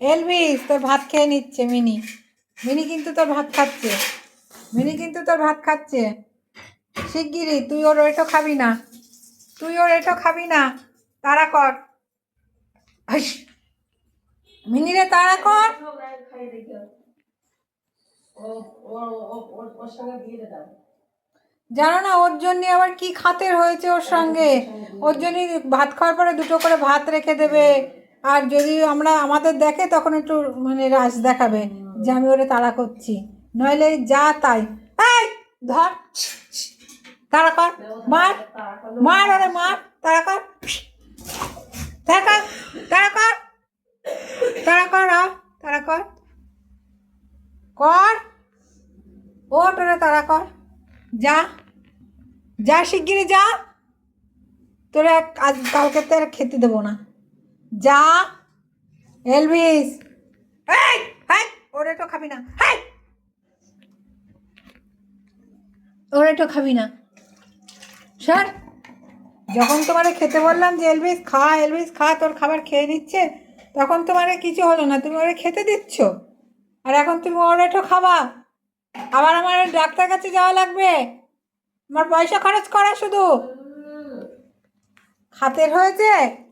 Elvis তোর ভাত খেয়ে নিচ্ছে মিনি। মিনি কিন্তু তোর ভাত খাচ্ছে। মিনি কিন্তু তোর ভাত খাচ্ছে। শিগগিরই, তুই ওর ওইটা খাবি না। তুই ওর এটা খাবি না। তাড়া কর। মিনি রে, তাড়া কর। জানো না, ওর জন্য আবার কি খাতের হয়েছে ওর সঙ্গে? ওর জন্য ভাত খাওয়ার পরে দুটো করে ভাত রেখে দেবে। আর যদি আমরা আমাদের দেখে তখন একটু মানে রাস দেখাবে যে আমি ওরে তাড়া করছি। নইলে যা তাই। এই, ধর। তাড়া কর। মার। মার ওরে, মার। তাড়া কর। তাড়া কর। তাড়া কর। তাড়া কর তাড়া কর। কর। ওট ওরে, তাড়া কর। যা। যা শিগগিরি যা। তোরা আজ কালকে তো আর খেতে দেবো না। যা। এলভিস। এই, হাই, ওরে খাবি না। হাই। ওরে তো খাবি না। স্যার যখন তোমারে খেতে বললাম যে, এলভিস, খা এলভিস, খা, তোর খাবার খেয়ে নিচ্ছে, তখন তোমারে কিছু হলো না, তুমি ওরে খেতে দিচ্ছ। আর এখন তুমি ওরে তো খাবা। আবার আমার ডাক্তার কাছে যাওয়া লাগবে। আমার পয়সা খরচ করা শুধু। খাতের হয়েছে?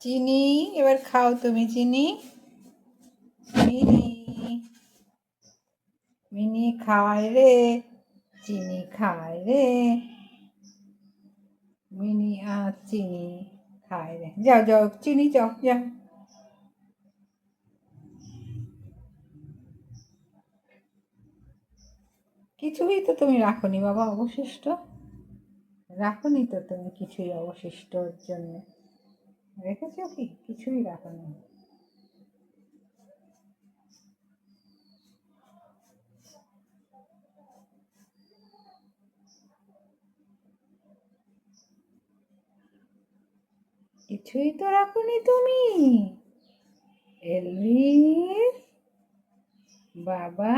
চিনি, এবার খাও তুমি চিনি। মিনি মিনি খায় রে, চিনি খায় রে। মিনি আর চিনি খায় রে। যাও যাও, চিনি যাও যাও। কিছুই তো তুমি রাখনি বাবা অবশিষ্ট। রাখনি তো তুমি কিছুই অবশিষ্ট ওর জন্য। রেখেছো কি? কিছুই রাখনি কিছুই তো রাখনি তুমি। এলভিস বাবা,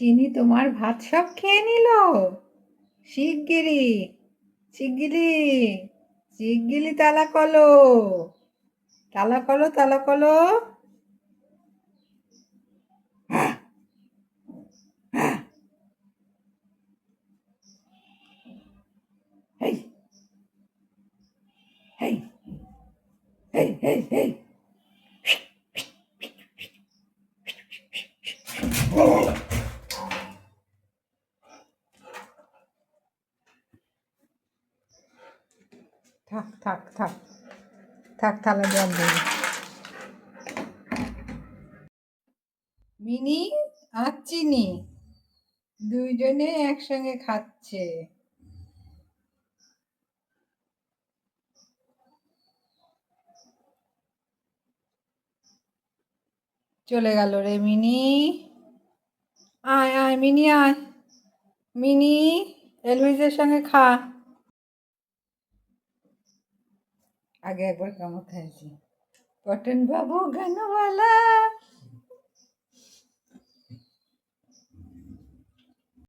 চিনি তোমার ভাত সব খেয়ে নিল। শিগগিরি শিগগিরি শিগগিরি তালা কলো। তালা কলো তালা কলো। হেই হেই হেই। থাক থাক থাক। থাক, থালা জল দেবে মিনি, আর চিনি। দুইজনে একসঙ্গে খাচ্ছে। চলে গেল রে মিনি। আয় আয়, মিনি আয়। মিনি এলভিজের সঙ্গে খা। আগে একবার কামড় খাইছি। পটন বাবু গানওয়ালা